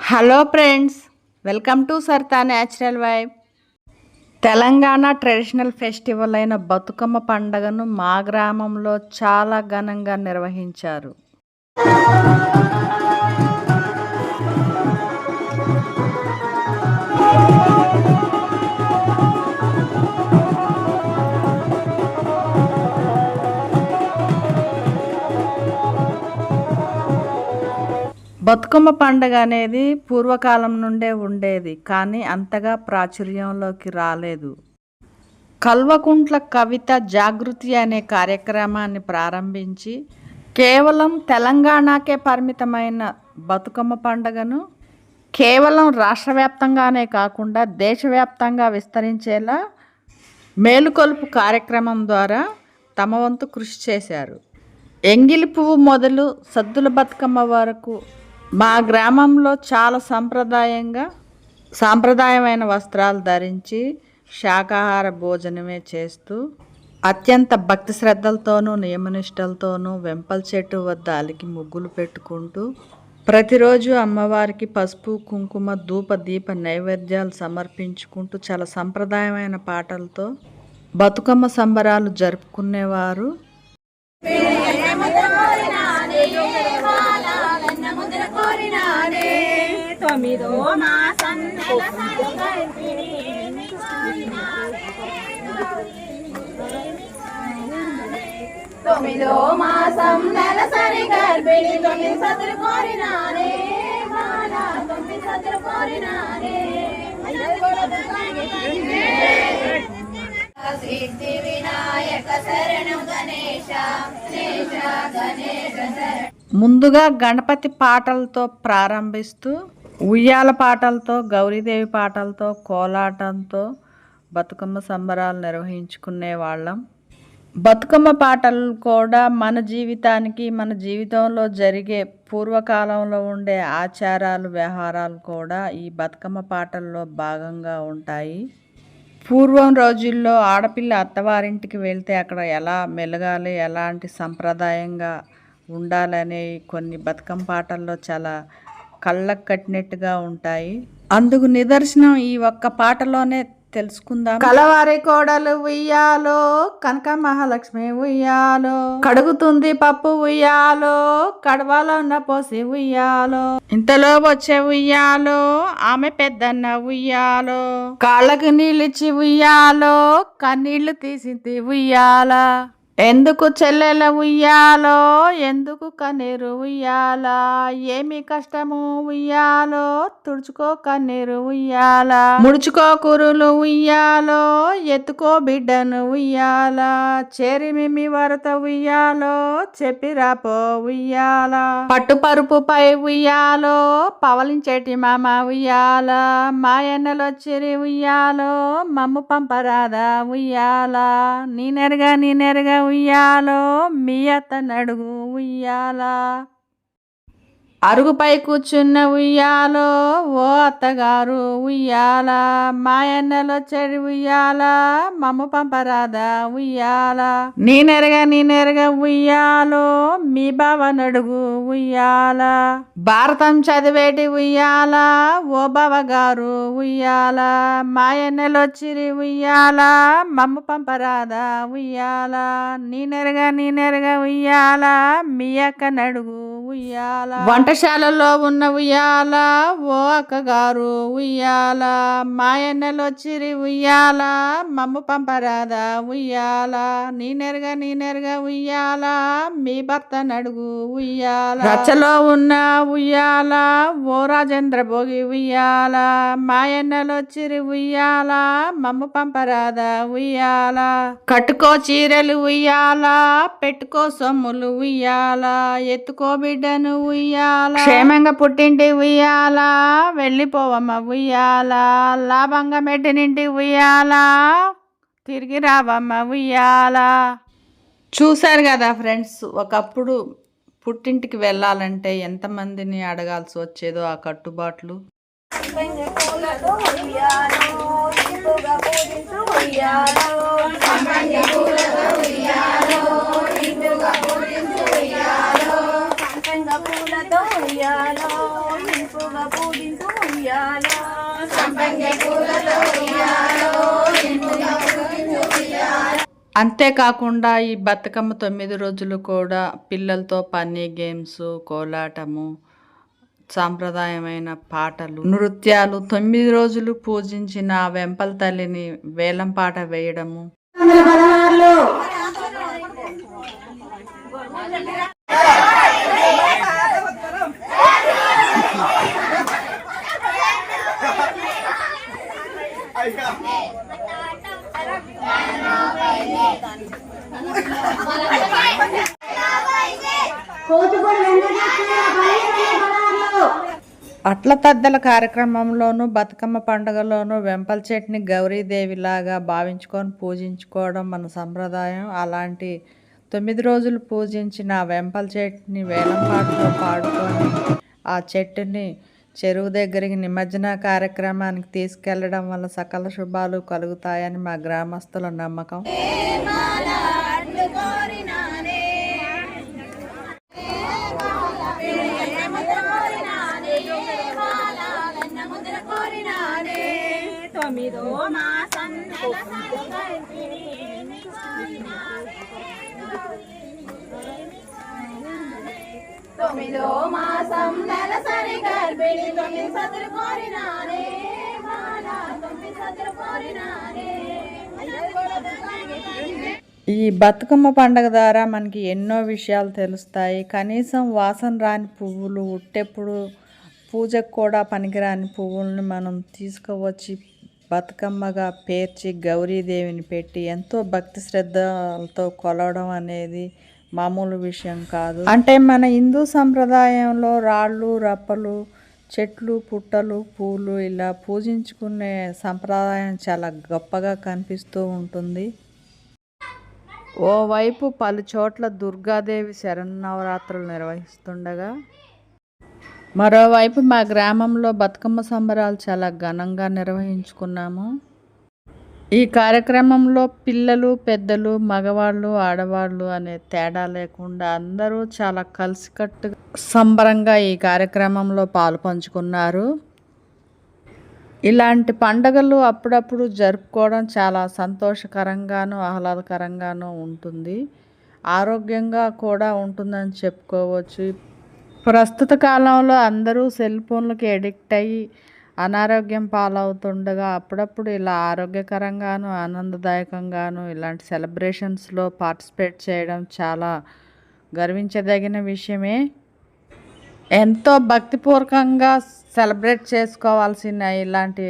Hello friends welcome to సర్తా natural vibe. Telangana traditional festival అయిన బతుకమ్మ పండుగను మా గ్రామంలో చాలా ఘనంగా నిర్వహించారు. బతుకమ్మ పండుగ అనేది పూర్వకాలం నుండే ఉండేది కానీ అంతగా ప్రాచుర్యంలోకి రాలేదు. కల్వకుంట్ల కవిత జాగృతి అనే కార్యక్రమాన్ని ప్రారంభించి కేవలం తెలంగాణకే పరిమితమైన బతుకమ్మ పండుగను కేవలం రాష్ట్ర వ్యాప్తంగానే కాకుండా దేశవ్యాప్తంగా విస్తరించేలా మేలుకొలుపు కార్యక్రమం ద్వారా తమ వంతు కృషి చేశారు. ఎంగిలి పువ్వు మొదలు సద్దుల బతుకమ్మ వరకు మా గ్రామంలో చాలా సాంప్రదాయంగా సాంప్రదాయమైన వస్త్రాలు ధరించి శాకాహార భోజనమే చేస్తూ అత్యంత భక్తి శ్రద్ధలతోనూ నియమనిష్టలతోనూ వెంపల చెట్టు వద్ద అలికి ముగ్గులు పెట్టుకుంటూ ప్రతిరోజు అమ్మవారికి పసుపు కుంకుమ ధూప దీప నైవేద్యాలు సమర్పించుకుంటూ చాలా సంప్రదాయమైన పాటలతో బతుకమ్మ సంబరాలు జరుపుకునేవారు. తొమ్మిదో మాసం తొమ్మిదో మాసం నెలసరి గర్భిణి తొమ్మిది సతులు కోరినానే తొమ్మిది సతులు కోరినానే సిద్ధి వినాయక శరణు గణేశ గణేశ గణేశ. ముందుగా గణపతి పాటలతో ప్రారంభిస్తూ ఉయ్యాల పాటలతో గౌరీదేవి పాటలతో కోలాటంతో బతుకమ్మ సంబరాలు నిర్వహించుకునే వాళ్ళం. బతుకమ్మ పాటలు కూడా మన జీవితానికి మన జీవితంలో జరిగే పూర్వకాలంలో ఉండే ఆచారాలు వ్యవహారాలు కూడా ఈ బతుకమ్మ పాటల్లో భాగంగా ఉంటాయి. పూర్వం రోజుల్లో ఆడపిల్ల అత్తవారింటికి వెళ్తే అక్కడ ఎలా మెలగాలి ఎలాంటి సంప్రదాయంగా ఉండాలనే కొన్ని బతుకమ్మ పాటల్లో చాలా కళ్ళకు కట్టినట్టుగా ఉంటాయి. అందుకు నిదర్శనం ఈ ఒక్క పాటలోనే తెలుసుకుందాం. కలవారి కోడలు ఉయ్యాలో కనక మహాలక్ష్మి ఉయ్యాలో కడుగుతుంది పప్పు ఉయ్యాలో కడవలో ఉన్న పోసి ఉయ్యాలో. ఇంతలో వచ్చే ఉయ్యాలో ఆమె పెద్దన్న ఉయ్యాలో. కాళ్ళకు నీళ్ళిచ్చి ఉయ్యాలో కన్నీళ్ళు తీసింది ఉయ్యాల. ఎందుకు చెల్లెల ఉయ్యాలో? ఎందుకు కన్నీరు ఉయ్యాలా? ఏమి కష్టము ఉయ్యాలో? తుడుచుకో కన్నీరు ఉయ్యాల. ముడుచుకో కురులు ఉయ్యాలో? ఎత్తుకో బిడ్డను ఉయ్యాలా. చేరిమిమి వరత ఉయ్యాలో? చెప్పిరాపో ఉయ్యాల. పట్టుపరుపుపై ఉయ్యాలో? పవలించేటి మామ ఉయ్యాల. మాయన్నలొచ్చిరి ఉయ్యాలో? మమ్ము పంపరాదా ఉయ్యాల? నీనెరగా నీనెరగా ఉయ్యాలో మీ అత్త నడుగు ఉయ్యాలా? అరుగుపై కూర్చున్న ఉయ్యాలో ఓ అత్తగారు ఉయ్యాల మాయన్నలో చెడి ఉయ్యాల మమ్మ పంపరాదా ఉయ్యాల. నేనెరగా నేనెరగా ఉయ్యాలో మీ బావ నడుగు ఉయ్యాల. భారతం చదివేటి ఉయ్యాల ఓ బావగారు ఉయ్యాల. మాయన్నలో చిరి ఉయ్యాల మమ్మ పంపరాదా ఉయ్యాల. నేనెరగా నేనెరగా ఉయ్యాల మీ అక్క నడుగు ఉయ్యాల. వంటశాలలో ఉన్న ఉయ్యాల ఓ అక్కగారు ఉయ్యాల. మాయన్నలో చిరి ఉయ్యాల మమ్మ పంపరాదా ఉయ్యాల. నేనెరగా నేనెరగా ఉయ్యాల మీ భర్త నడుగు ఉయ్యాల. రచ్చలో ఉన్న ఉయ్యాల ఓ రాజేంద్ర భోగి ఉయ్యాల. మాయన్నలో చిరి ఉయ్యాల మమ్మ పంపరాదా ఉయ్యాల. కట్టుకో చీరలు ఉయ్యాల పెట్టుకో సొమ్ములు ఉయ్యాల. ఎత్తుకో బిడ్డను ఉయ్యాల. క్షేమంగా పుట్టింటి ఉయ్యాల. వెళ్ళిపోవమ్మ ఉయ్యాల. లాభంగా మెట్టినింటి ఉయ్యాల. తిరిగి రావమ్మ ఉయ్యాల. చూశారు కదా ఫ్రెండ్స్ ఒకప్పుడు పుట్టింటికి వెళ్ళాలంటే ఎంతమందిని అడగాల్సి వచ్చేదో ఆ కట్టుబాట్లు. ఉయ్యాలో ఇంపుగా పూజించు ఉయ్యాలో సంపంగి పూలతో ఉయ్యాలో ఇంపుగా పూజించు ఉయ్యాలో సంపంగ పూలతో ఉయ్యాలో ఇంపుగా నిండుగా పూజించు ఉయ్యాలో అంతేకాకుండా ఈ బతుకమ్మ తొమ్మిది రోజులు కూడా పిల్లలతో పన్నీ గేమ్స్ కోలాటము సాంప్రదాయమైన పాటలు నృత్యాలు తొమ్మిది రోజులు పూజించిన వెంపల తల్లిని వేలం పాట వేయడము. అట్ల తద్దల కార్యక్రమంలోనూ బతుకమ్మ పండుగలోనూ వెంపల్ చెట్టుని గౌరీదేవిలాగా భావించుకొని పూజించుకోవడం మన సంప్రదాయం. అలాంటి తొమ్మిది రోజులు పూజించిన వెంపల్ చెట్టుని వేలంపాటలో పాడుకొని ఆ చెట్టుని చెరువు దగ్గరికి నిమజ్జన కార్యక్రమానికి తీసుకెళ్ళడం వల్ల సకల శుభాలు కలుగుతాయని మా గ్రామస్తుల నమ్మకం. తొమ్మిదో మాసం నెలసరి తొమ్మిదో తొమ్మిది సతులు కోరినారే మాల తొమ్మిది సతులు కోరినారే. ఈ బతుకమ్మ పండగ ద్వారా మనకి ఎన్నో విషయాలు తెలుస్తాయి. కనీసం వాసన రాని పువ్వులు ఉట్టెప్పుడు పూజకు కూడా పనికిరాని పువ్వులను మనం తీసుకువచ్చి బతుకమ్మగా పేర్చి గౌరీదేవిని పెట్టి ఎంతో భక్తి శ్రద్ధలతో కొలవడం అనేది మామూలు విషయం కాదు. అంటే మన హిందూ సంప్రదాయంలో రాళ్ళు రప్పలు చెట్లు పుట్టలు పూలు ఇలా పూజించుకునే సంప్రదాయం చాలా గొప్పగా కనిపిస్తూ ఉంటుంది. ఓవైపు పలు చోట్ల దుర్గాదేవి శరన్నవరాత్రులు నిర్వహిస్తుండగా మరోవైపు మా గ్రామంలో బతుకమ్మ సంబరాలు చాలా ఘనంగా నిర్వహించుకున్నాము. ఈ కార్యక్రమంలో పిల్లలు పెద్దలు మగవాళ్ళు ఆడవాళ్ళు అనే తేడా లేకుండా అందరూ చాలా కలిసికట్టుగా సంబరంగా ఈ కార్యక్రమంలో పాలు పంచుకున్నారు. ఇలాంటి పండగలు అప్పుడప్పుడు జరుపుకోవడం చాలా సంతోషకరంగాను ఆహ్లాదకరంగాను ఉంటుంది. ఆరోగ్యంగా కూడా ఉంటుందని చెప్పుకోవచ్చు. ప్రస్తుత కాలంలో అందరూ సెల్ ఫోన్లకి ఎడిక్ట్ అయ్యి అనారోగ్యం పాలవుతుండగా అప్పుడప్పుడు ఇలా ఆరోగ్యకరంగాను ఆనందదాయకంగాను ఇలాంటి సెలబ్రేషన్స్లో పార్టిసిపేట్ చేయడం చాలా గర్వించదగిన విషయమే. ఎంతో భక్తిపూర్వకంగా సెలబ్రేట్ చేసుకోవాల్సిన ఇలాంటి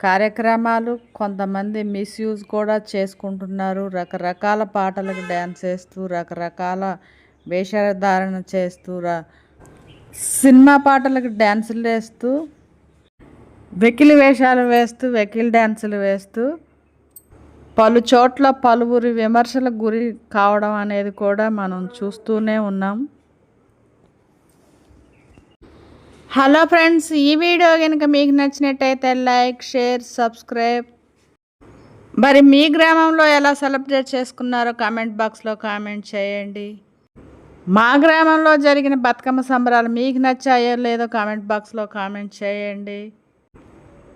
కార్యక్రమాలు కొంతమంది మిస్యూజ్ కూడా చేసుకుంటున్నారు. రకరకాల పాటలకు డ్యాన్స్ చేస్తూ రకరకాల వేషధారణ చేస్తూ సినిమా పాటలకు డ్యాన్సులు వేస్తూ వెకిలి వేషాలు వేస్తూ వెకిలి డ్యాన్సులు వేస్తూ పలు చోట్ల పలువురి విమర్శలకు గురి కావడం అనేది కూడా మనం చూస్తూనే ఉన్నాం. హలో ఫ్రెండ్స్ ఈ వీడియో కనుక మీకు నచ్చినట్టయితే లైక్ షేర్ సబ్స్క్రైబ్. మరి మీ గ్రామంలో ఎలా సెలబ్రేట్ చేసుకున్నారో కామెంట్ బాక్స్లో కామెంట్ చేయండి. మా గ్రామంలో జరిగిన బతుకమ్మ సంబరాలు మీకు నచ్చాయో లేదో కామెంట్ బాక్స్లో కామెంట్ చేయండి.